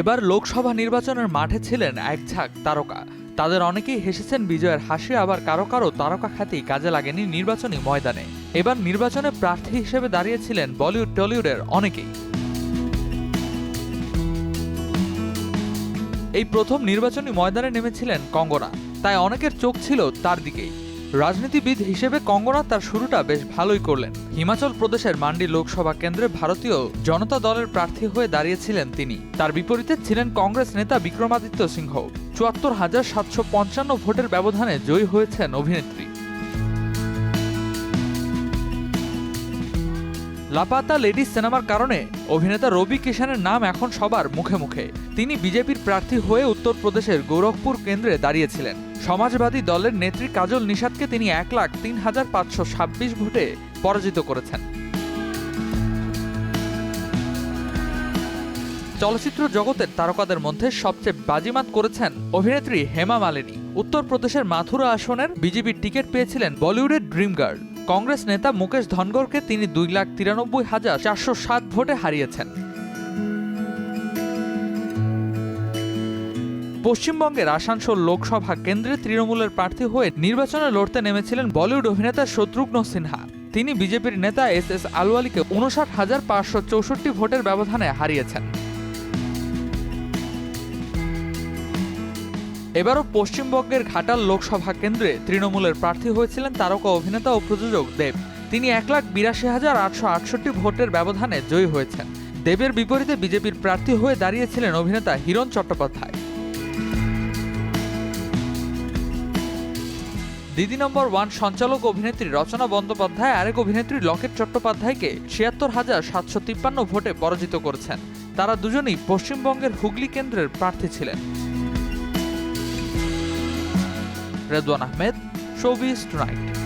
এবার লোকসভা নির্বাচনের মাঠে ছিলেন এক ঝাঁক তারকা। তাদের অনেকেই হেসেছেন বিজয়ের হাসি, আবার কারও কারও তারকা খ্যাতি কাজে লাগেনি নির্বাচনী ময়দানে। এবার নির্বাচনে প্রার্থী হিসেবে দাঁড়িয়েছিলেন বলিউড, টলিউডের অনেকেই। এই প্রথম নির্বাচনী ময়দানে নেমেছিলেন কঙ্গনা। তাই অনেকের চোখ ছিল তার দিকেই। রাজনীতিবিদ হিসেবে কঙ্গনা তার শুরুটা বেশ ভালোই করলেন। হিমাচল প্রদেশের মান্ডি লোকসভা কেন্দ্রে ভারতীয় জনতা দলের প্রার্থী হয়ে দাঁড়িয়েছিলেন তিনি। তার বিপরীতে ছিলেন কংগ্রেস নেতা বিক্রমাদিত্য সিংহ। চুয়াত্তর হাজার সাতশো পঞ্চান্ন ভোটের ব্যবধানে জয়ী হয়েছেন অভিনেত্রী। লাপাতা লেডিস সিনেমার কারণে অভিনেতা রবি কিষানের নাম এখন সবার মুখে মুখে। তিনি বিজেপির প্রার্থী হয়ে উত্তরপ্রদেশের গোরখপুর কেন্দ্রে দাঁড়িয়েছিলেন। সমাজবাদী দলের নেত্রী কাজল নিষাদকে তিনি এক লাখ তিন হাজার পাঁচশো ছাব্বিশ ভোটে পরাজিত করেছেন। চলচ্চিত্র জগতের তারকাদের মধ্যে সবচেয়ে বাজিমাত করেছেন অভিনেত্রী হেমা মালিনী। উত্তরপ্রদেশের মাথুরা আসনের বিজেপির টিকিট পেয়েছিলেন বলিউডের ড্রিম গার্ল কংগ্রেস নেতা মুকেশ ধনগরকে তিনি দুই লাখ তিরানব্বই হাজার চারশো সাত ভোটে হারিয়েছেন। পশ্চিমবঙ্গের আসানসোল লোকসভা কেন্দ্রে তৃণমূলের প্রার্থী হয়ে নির্বাচনে লড়তে নেমেছিলেন বলিউড অভিনেতা শত্রুঘ্ন সিনহা। তিনি বিজেপির নেতা এস এস আলওয়ালিকে উনষাট হাজার পাঁচশো চৌষট্টি ভোটের ব্যবধানে হারিয়েছেন। এবারও পশ্চিমবঙ্গের ঘাটাল লোকসভা কেন্দ্রে তৃণমূলের প্রার্থী হয়েছিলেন তারকা, অভিনেতা ও প্রযোজক দেব। তিনি এক লাখ বিরাশি হাজার আটশো আটষট্টি ভোটের ব্যবধানে জয়ী হয়েছেন। দেবের বিপরীতে বিজেপির প্রার্থী হয়ে দাঁড়িয়েছিলেন অভিনেতা হিরণ চট্টোপাধ্যায়। দিদি নম্বর ওয়ান সঞ্চালক অভিনেত্রী রচনা বন্দ্যোপাধ্যায়, আরেক অভিনেত্রী লকেট চট্টোপাধ্যায়কে ছিয়াত্তর হাজার সাতশো তিপ্পান্ন ভোটে পরাজিত করেছেন। তারা দুজনেই পশ্চিমবঙ্গের হুগলি কেন্দ্রের প্রার্থী ছিলেন। Redwan Ahmed showbiz tonight